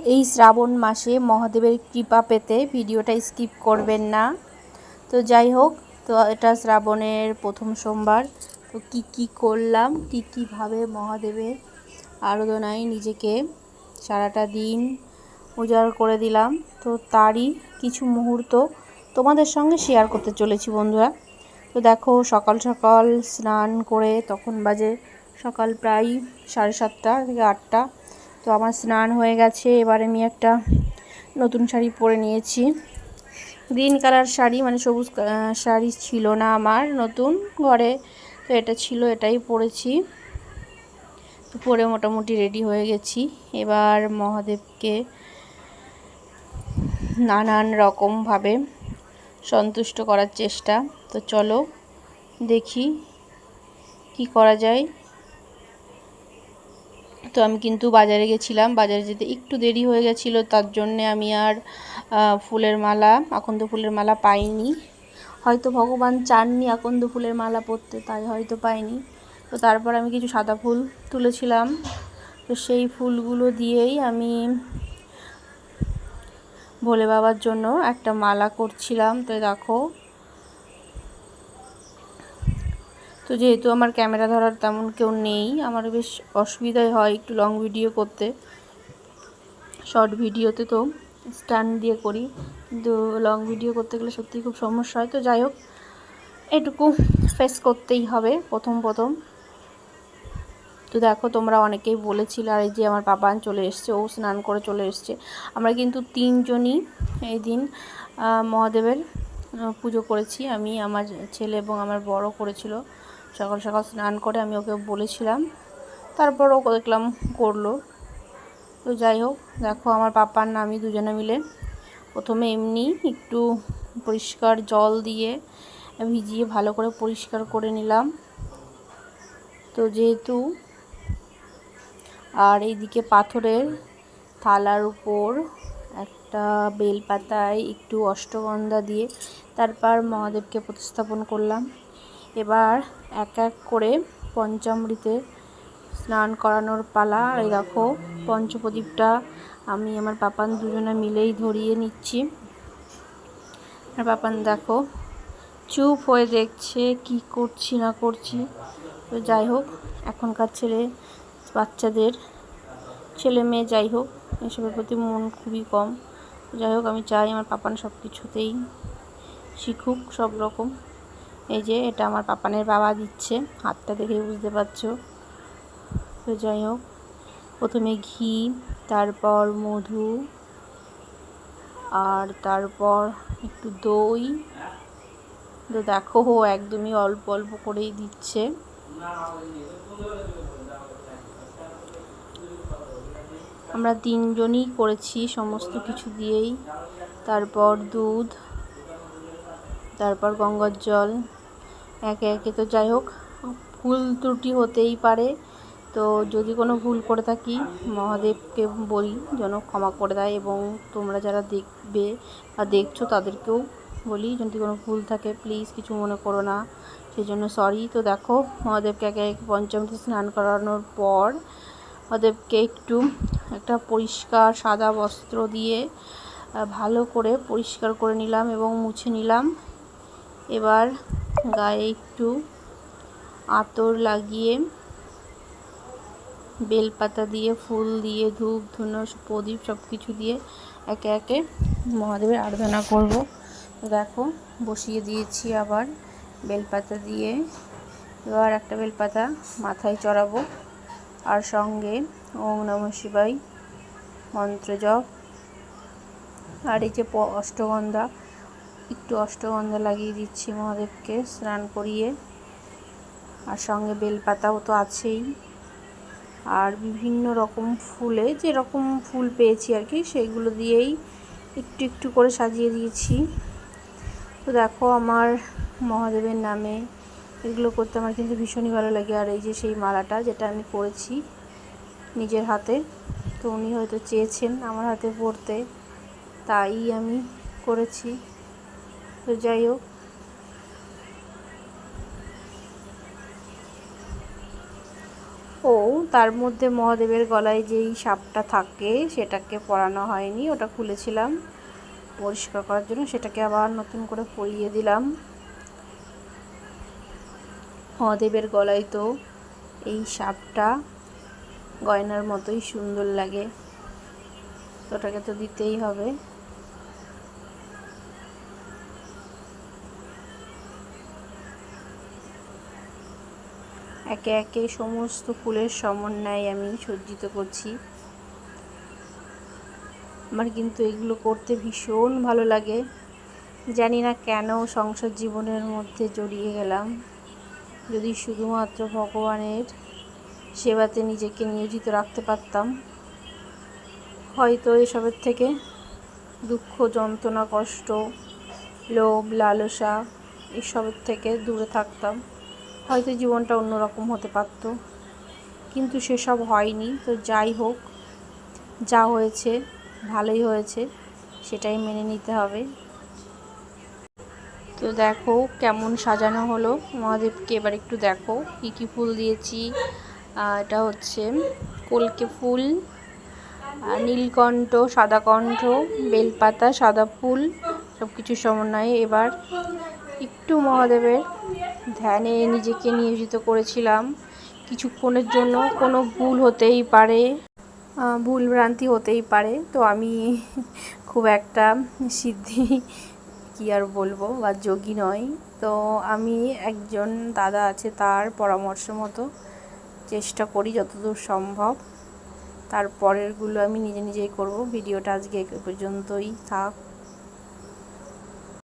এই শ্রাবণ মাসে মহাদেবের কৃপা পেতে ভিডিওটা স্কিপ করবেন না। তো যাই হোক, তো এটা শ্রাবণের প্রথম সোমবার। তো কি কি করলাম, কী কীভাবে মহাদেবের আরাধনায় নিজেকে সারাটা দিন উজাড় করে দিলাম, তো তারই কিছু মুহূর্ত তোমাদের সঙ্গে শেয়ার করতে চলেছি বন্ধুরা। তো দেখো, সকাল সকাল স্নান করে তখন বাজে সকাল প্রায় সাড়ে সাতটা থেকে আটটা। তো আমার স্নান হয়ে গেছে, এবার আমি একটা নতুন শাড়ি পরে নিয়েছি। গ্রিন কালার শাড়ি মানে সবুজ শাড়ি ছিল না আমার নতুন ঘরে, তো এটা ছিল, এটাই পরেছি। তো পরে মোটামুটি রেডি হয়ে গেছি। এবার মহাদেবকে নানান রকমভাবে সন্তুষ্ট করার চেষ্টা। তো চলো দেখি কি করা যায়। তো আমি কিন্তু বাজারে গেছিলাম। বাজারে যেতে একটু দেরি হয়ে গেছিল, তার জন্যে আমি আর ফুলের মালা, আকন্দ ফুলের মালা পাইনি। হয়তো ভগবান চাননি আকন্দ ফুলের মালা পরতে, তাই হয়তো পাইনি। তো তারপর আমি কিছু সাদা ফুল তুলেছিলাম। তো সেই ফুলগুলো দিয়েই আমি ভোলে বাবার জন্য একটা মালা করছিলাম। তো দেখো তো যেহেতু আমার ক্যামেরা ধরার তেমন কেউ নেই আমার বেশ অসুবিধাই হয় একটু লং ভিডিও করতে। শর্ট ভিডিওতে তো স্ট্যান্ড দিয়ে করি, কিন্তু লং ভিডিও করতে গেলে সত্যিই খুব সমস্যা হয়। তো যাই হোক, এটুকু ফেস করতেই হবে প্রথম প্রথম। তো দেখো, তোমরা অনেকেই বলেছিলে, আর এই যে আমার পাপান চলে এসছে, ও স্নান করে চলে এসছে। আমরা কিন্তু তিনজনই এই দিন মহাদেবের পুজো করেছি। আমি, আমার ছেলে এবং আমার বড় করেছিল। সকাল সকাল স্নান করে আমি ওকে বলেছিলাম। তারপর ও দেখলাম করল। তো যাই হোক, দেখো আমার পাপার না, আমি দুজনে মিলে প্রথমে এমনি একটু পরিষ্কার জল দিয়ে ভিজিয়ে ভালো করে পরিষ্কার করে নিলাম। তো যেহেতু আর এইদিকে পাথরের থালার উপর একটা বেলপাতায় একটু অষ্টগন্ধা দিয়ে তারপর মহাদেবকে প্রতিস্থাপন করলাম। এবার এক এক করে পঞ্চামৃতে স্নান করানোর পালা। এই দেখো, পঞ্চপ্রদীপটা আমি আমার পাপান দুজনে মিলেই ধরিয়ে নিচ্ছি। আর পাপান দেখো, চুপ হয়ে দেখছে কি করছি, না করছি। তো যাই হোক, এখনকার ছেলে, বাচ্চাদের, ছেলে মেয়ে যাই হোক, এসবের প্রতি মন খুবই কম। যাই হোক, আমি চাই আমার পাপান সব কিছুতেই শিখুক সব রকম এই যে এটা আমার পাপানের বাবা দিচ্ছে। হাতটা দেখেই বুঝতে পারছ? তো যাই হোক, প্রথমে ঘি, তারপর মধু, আর তারপর একটু দই। তো দেখো, ও একদমই অল্প অল্প করেই দিচ্ছে। আমরা তিনজনই করেছি সমস্ত কিছু দিয়েই। তারপর দুধ, তারপর গঙ্গার জল একে একে তো যাই হোক, ভুল ত্রুটি হতেই পারে। তো যদি কোনো ভুল করে থাকি, মহাদেবকে বলি যেন ক্ষমা করে দেয় এবং তোমরা যারা দেখবে বা দেখছ তাদেরকেও বলি, যদি কোনো ভুল থাকে প্লিজ কিছু মনে করো না। সেই জন্য সরি তো দেখো, মহাদেবকে একে একে পঞ্চমীতে স্নান করানোর পর মহাদেবকে একটু একটা পরিষ্কার সাদা বস্ত্র দিয়ে ভালো করে পরিষ্কার করে নিলাম এবং মুছে নিলাম। এবার গায়ে একটু আতর লাগিয়ে বেলপাতা দিয়ে, ফুল দিয়ে ধূপ ধুনো প্রদীপ সব কিছু দিয়ে একে একে মহাদেবের আরাধনা করব। দেখো, বসিয়ে দিয়েছি আবার বেলপাতা দিয়ে। এবার একটা বেলপাতা মাথায় চড়াবো। আর সঙ্গে ওম নম শিবাই মন্ত্র জপ। আর এই যে অষ্টগন্ধা একটু অষ্টগন্ধা লাগিয়ে দিচ্ছি মহাদেবকে, স্নান করিয়ে। আর সঙ্গে বেলপাতাও তো আছেই। আর বিভিন্ন রকম ফুলে, যেরকম ফুল পেয়েছি আর কি সেইগুলো দিয়েই একটু একটু করে সাজিয়ে দিয়েছি। তো দেখো, আমার মহাদেবের নামে এগুলো করতে আমার কিন্তু ভীষণই ভালো লাগে। আর এই যে সেই মালাটা যেটা আমি করেছি নিজের হাতে, তো উনি হয়তো চেয়েছেন আমার হাতে পরতে, তাই আমি করেছি। তো যাই হোক। ও, তার মধ্যে মহাদেবের গলায় যেই সাপটা থাকে, সেটাকে পরানো হয়নি, ওটা খুলেছিলাম পরিষ্কার করার জন্য, সেটাকে আবার নতুন করে পরিয়ে দিলাম। মহাদেবের গলায় তো এই সাপটা গয়নার মতোই সুন্দর লাগে। ওটাকে তো দিতেই হবে। একে একে সমস্ত ফুলের সমন্বয় আমি সজ্জিত করছি। আমার কিন্তু এগুলো করতে ভীষণ ভালো লাগে। জানি না কেন সংসার জীবনের মধ্যে জড়িয়ে গেলাম। যদি শুধুমাত্র ভগবানের সেবাতে নিজেকে নিয়োজিত রাখতে পারতাম, হয়তো এসবের থেকে দুঃখ, যন্ত্রণা, কষ্ট, লোভ, লালসা এসবের থেকে দূরে থাকতাম। হয়তো জীবনটা অন্যরকম হতে পারত। কিন্তু সেসব হয়নি। তো যাই হোক, যা হয়েছে, ভালোই হয়েছে, সেটাই মেনে নিতে হবে। তো দেখো কেমন সাজানো হলো। মহাদেবকে এবার একটু দেখো। কী কী ফুল দিয়েছি। এটা হচ্ছে কলকে ফুল নীলকণ্ঠ, সাদা কণ্ঠ, বেলপাতা, সাদা ফুল সব কিছু সমন্বয়ে এবার একটু মহাদেবের ধ্যানে নিজেকে নিয়োজিত করেছিলাম। কিছুক্ষণের জন্য কোনো ভুল হতেই পারে ভুল ভ্রান্তি হতেই পারে। তো আমি খুব একটা সিদ্ধি কি আর বলব বা যোগী নয় তো আমি একজন দাদা আছে, তার পরামর্শ মতো চেষ্টা করি যতদূর সম্ভব। তারপরেরগুলো আমি নিজে নিজেই করব। ভিডিওটা আজকে পর্যন্তই থাক।